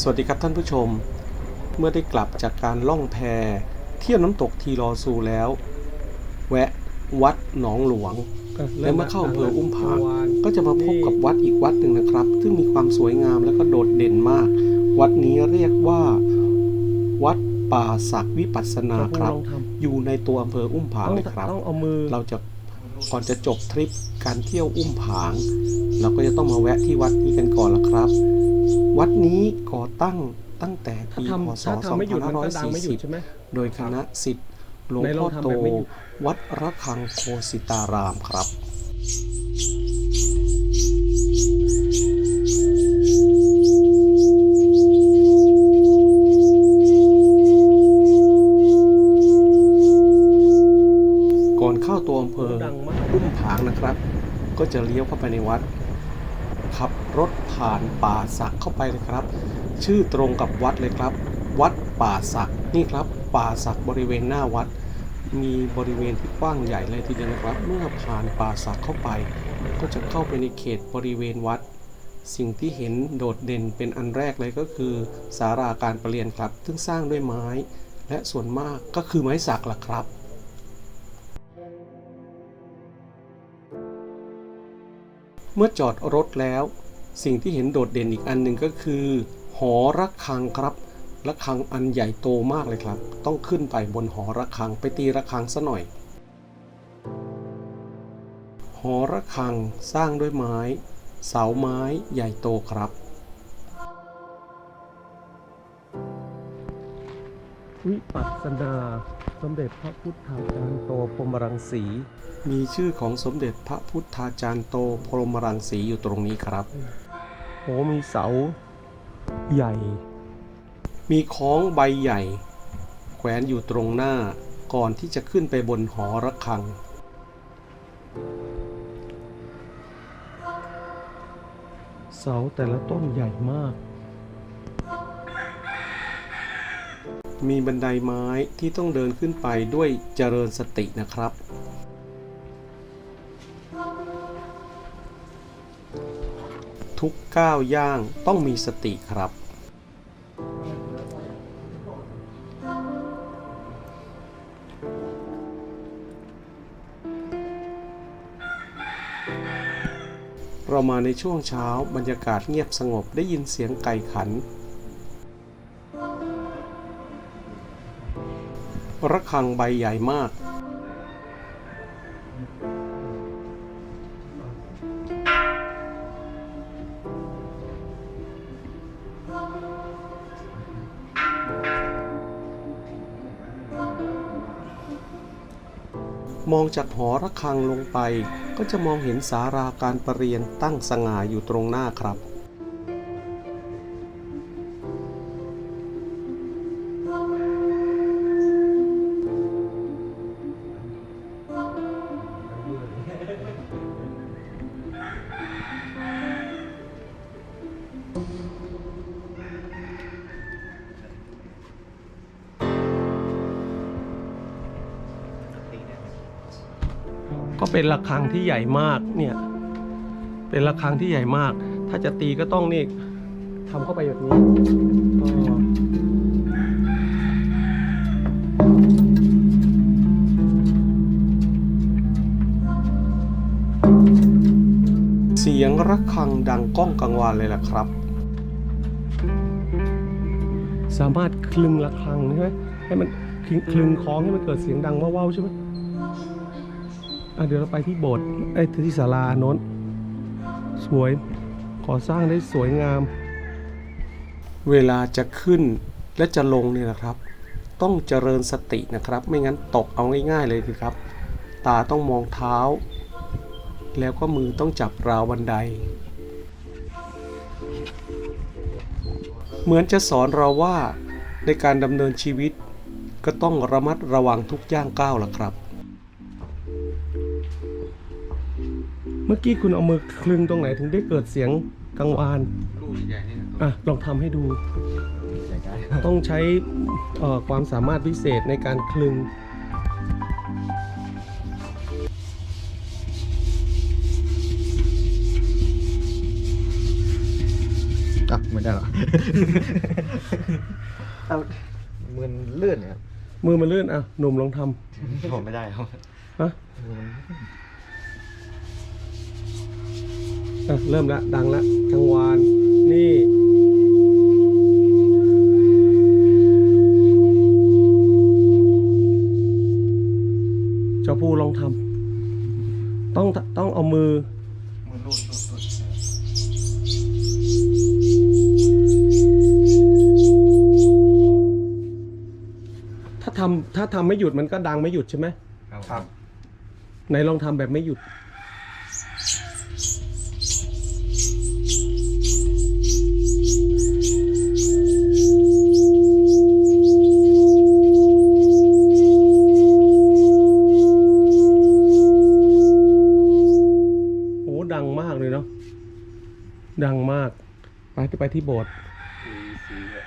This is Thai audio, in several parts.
สวัสดีครับท่านผู้ชม เมื่อได้กลับจากการล่องแพเที่ยวน้ำตกทีรอซูแล้ว แวะวัดหนองหลวง แล้วเมื่อเข้าอำเภออุ้มผางก็จะมาพบกับวัดอีกวัดหนึ่งนะครับ ซึ่งมีความสวยงามและก็โดดเด่นมาก วัดนี้เรียกว่า วัดป่าศักวิปัสสนาครับลองทำอยู่ในตัวอำเภออุ้มผางต้องเลยครับต้องเอามือเราจะ ก่อนจะจบทริปการเที่ยวอุ้มผาง เราก็จะต้องมาแวะที่วัดนี้กันก่อนละครับ วัดนี้ก่อตั้งตั้งแต่ปีถ้าพทำศถ้าทำไม่หยุดมันก็ดังไม่หยุดใช่ไหม2540 โดยคณะสิทธิ์หลวงไหนลพ่อองทำโตแบบไม่หยุดวัดระฆังโคสิตารามครับ ก็จะเลี้ยวเข้าไปในวัดขับรถผ่านป่าสักเข้าไปเลยครับ ชื่อตรงกับวัดเลยครับ วัดป่าสักนี่ครับ ป่าสักบริเวณหน้าวัด มีบริเวณที่กว้างใหญ่เลยทีเดียวนะครับ เมื่อผ่านป่าสักเข้าไป ก็จะเข้าไปในเขตบริเวณวัด สิ่งที่เห็นโดดเด่นเป็นอันแรกเลยก็คือสาราการประเรียนครับ ซึ่งสร้างด้วยไม้ และส่วนมากก็คือไม้สักล่ะครับ เมื่อจอดรถแล้ว สิ่งที่เห็นโดดเด่นอีกอันหนึ่งก็คือ หอระฆังครับระฆังอันใหญ่โตมากเลยครับ ต้องขึ้นไปบนหอระฆังไปตีระฆังซะหน่อย หอระฆังสร้างด้วยไม้ เสาไม้ใหญ่โตครับ วิปัสสนา สมเด็จพระพุทธาจารย์โตพรหมรังสี มีชื่อของสมเด็จพระพุทธาจารย์โตพรหมรังสีอยู่ตรงนี้ครับโหมีเสาใหญ่ มีค้องใบใหญ่ แขวนอยู่ตรงหน้าก่อนที่จะขึ้นไปบนหอระฆัง เสาแต่ละต้นใหญ่มาก มีบันไดไม้ที่ต้องเดินขึ้นไปด้วยเจริญสตินะครับ ทุกก้าวย่างต้องมีสติครับ เรามาในช่วงเช้าบรรยากาศเงียบสงบได้ยินเสียงไก่ขัน ระฆังใบใหญ่มาก มองจากหอระฆังลงไป ก็จะมองเห็นสาราการประเรียนตั้งสง่าอยู่ตรงหน้าครับ ก็เป็นระฆังที่ใหญ่มากเนี่ย เป็นระฆังที่ใหญ่มาก ถ้าจะตีก็ต้องนี่ทำเข้าไปแบบนี้อ๋อเสียงระฆังดังก้องกังวานเลยล่ะครับ สามารถคลึงระฆังใช่ไหมให้มันคลึงคลึงคล้องให้มันเกิดเสียงดังว้าวๆใช่ไหมอะ เดี๋ยวเราไปที่โบสถ์ไอ้ที่ศาลาโน้น สวยก่อสร้างได้สวยงาม เวลาจะขึ้นและจะลงเนี่ยนะครับ ต้องเจริญสตินะครับ ไม่งั้นตกเอาง่ายๆเลยทีครับ ตาต้องมองเท้า แล้วก็มือต้องจับราวบันได เหมือนจะสอนเราว่าในการดำเนินชีวิตก็ต้องระมัดระวังทุกย่างก้าวล่ะครับ เมื่อกี้คุณเอามือคลึงตรงไหนถึงได้เกิดเสียงกังวาน ลูกใหญ่ๆนี่นะอะ ลองทำให้ดูต้องใช้เอ่อความสามารถพิเศษในการคลึง อะไม่ได้หรอ เอามือเลื่อนเนี่ยมือมันลื่นอะหนุ่มลองทผมไม่ได้ครับำฮะอ่ะเริ่มละดังละกังวาน นี่เจ้าผู้ลองทำต้องต้องเอามือมือรูดรูดรูดถ้าทำถ้าทำไม่หยุดมันก็ดังไม่หยุดใช่ไหมครับ ไหนลองทำแบบไม่หยุด มากเลยเนาะดังมาก ไปไปที่โบสถ์ตีตีเลย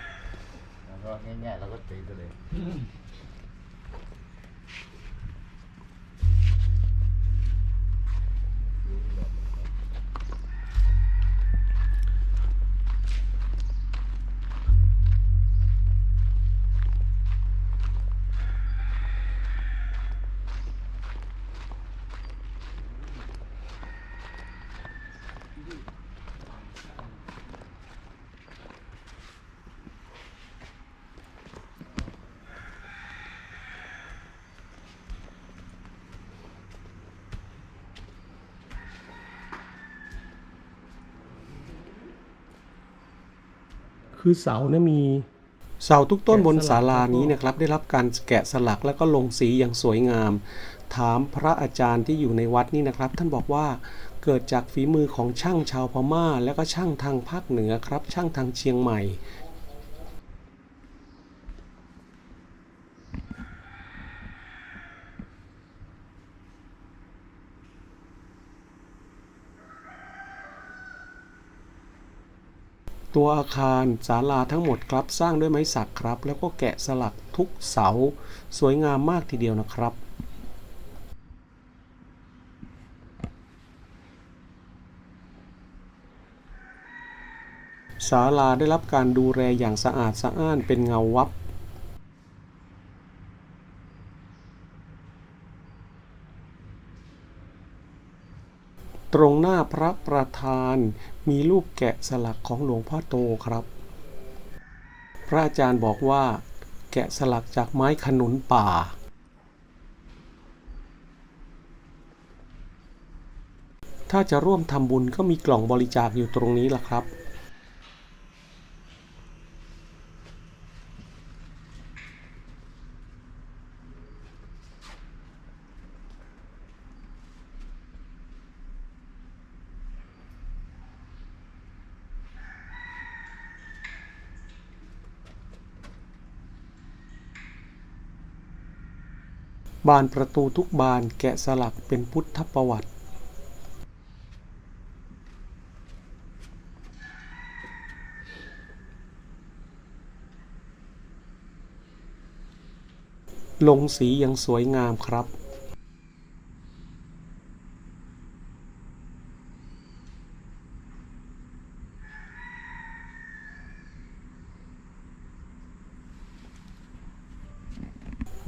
แล้วก็ง่ายๆแล้วก็ตีไปเลย คือเสาเนี่ยมี เสาทุกต้นบนสลักศาลานี้นะครับ ได้รับการแกะสลักแล้วก็ลงสีอย่างสวยงาม ถามพระอาจารย์ที่อยู่ในวัดนี่นะครับ ท่านบอกว่าเกิดจากฝีมือของช่างชาวพม่า และก็ช่างทางภาคเหนือครับ ช่างทางเชียงใหม่ ตัวอาคารศาลาทั้งหมดครับสร้างด้วยไม้สักครับ แล้วก็แกะสลักทุกเสา สวยงามมากทีเดียวนะครับศาลาได้รับการดูแลอย่างสะอาดสะอ้านเป็นเงาวับ ตรงหน้าพระประธานมีรูปแกะสลักของหลวงพ่อโตครับ พระอาจารย์บอกว่า แกะสลักจากไม้ขนุนป่า ถ้าจะร่วมทำบุญก็มีกล่องบริจาคอยู่ตรงนี้ล่ะครับ บานประตูทุกบานแกะสลักเป็นพุทธประวัติลงสียังสวยงามครับ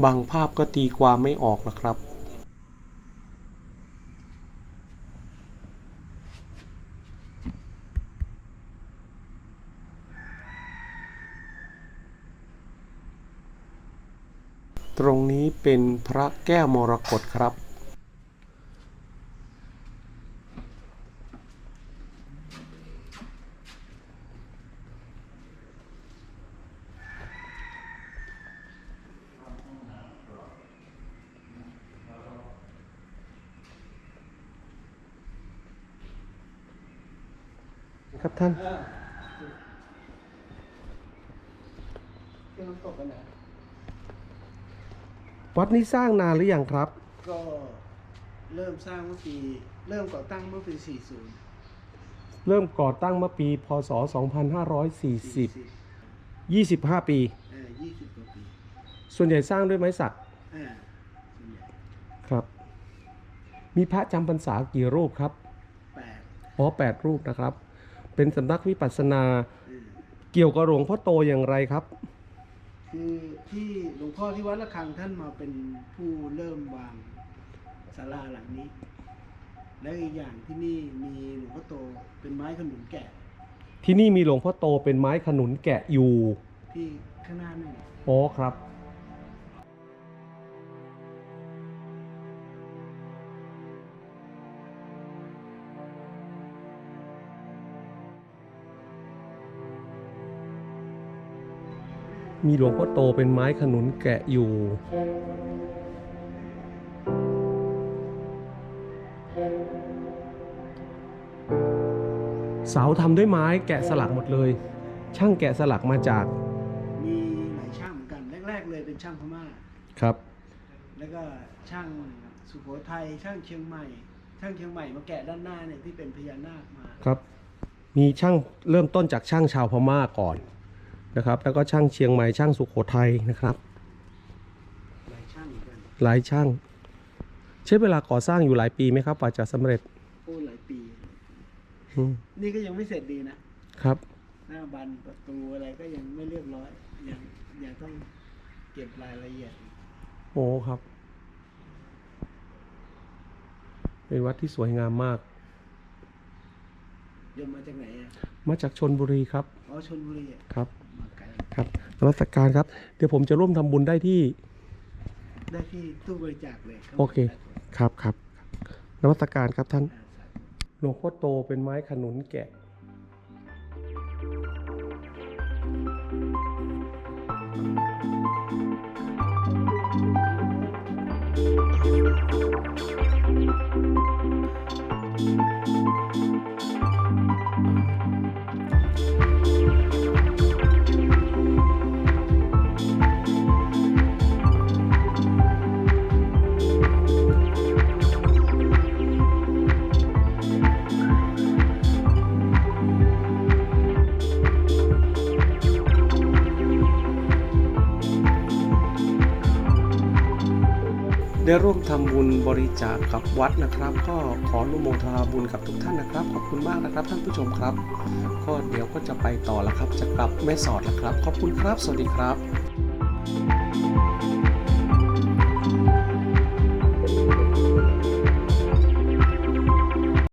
บางภาพก็ตีความไม่ออกนะครับตรงนี้เป็นพระแก้วมรกตครับ ท่านวัดนี้สร้างนานหรือยังครับ ก็เริ่มสร้างเมื่อปี เริ่มก่อตั้งเมื่อปี 40 เริ่มก่อตั้งเมื่อปี พศ 2540 25 ปีเออ20กว่าปีส่วนใหญ่สร้างด้วยไม้สักเออส่วนใหญ่ครับ มีพระจำพรรษากี่รูปครับ8อ๋อแปดรูปนะครับ เป็นสำนักวิปัสสนาเอเกี่ยวกับหลวงพ่อโตอย่างไรครับ คือที่หลวงพ่อที่วัดระฆังท่านมาเป็นผู้เริ่มวางศาลาหลังนี้ แล้วอีกอย่างที่นี่มีหลวงพ่อโตเป็นไม้ขนุนแกะ ที่นี่มีหลวงพ่อโตเป็นไม้ขนุนแกะอยู่ที่ข้างหน้านี่น อ๋อครับ มีหลวงพ่อโตเป็นไม้ขนุนแกะอยู่ เสาทำด้วยไม้แกะสลักหมดเลย ช่างแกะสลักมาจาก มีหลายช่างเหมือนกัน แรก ๆ เลยเป็นช่างพม่า ครับ แล้วก็ช่างสุโขทัยช่างเชียงใหม่ ช่างเชียงใหม่มาแกะด้านหน้าเนี่ยที่เป็นพญานาคมา ครับ มีช่างเริ่มต้นจากช่างชาวพม่าก่อน นะครับ แล้วก็ช่างเชียงใหม่ช่างสุโขทัยนะครับหลายช่างเหมือนกันหลายช่าง ใช้เวลาก่อสร้างอยู่หลายปีไหมครับกว่าจะสำเร็จโอ้หลายปีอืมนี่ก็ยังไม่เสร็จดีนะครับ หน้าบันประตูอะไรก็ยังไม่เรียบร้อยยังยังต้องเก็บรายละเอียดโอ้ครับ เป็นวัดที่สวยงามมากเดินมาจากไหนอะมาจากชนบุรีครับ อ๋อชนบุรีอะครับมาไกล ครับนมัสการครับ เดี๋ยวผมจะร่วมทำบุญได้ที่ ได้ที่ตู้บริจาคเลยข้างบนโอเค ครับครับนมัสการครับท่านอ่าสาธุหลวงพ่อโตเป็นไม้ขนุนแกะ ได้ร่วมทำบุญบริจาคกับวัดนะครับ ก็ขออนุโมทนาบุญกับทุกท่านนะครับ ขอบคุณมากนะครับท่านผู้ชมครับ ก็เดี๋ยวก็จะไปต่อแล้วครับ จะกลับแม่สอดแล้วครับ ขอบคุณครับ สวัสดีครับ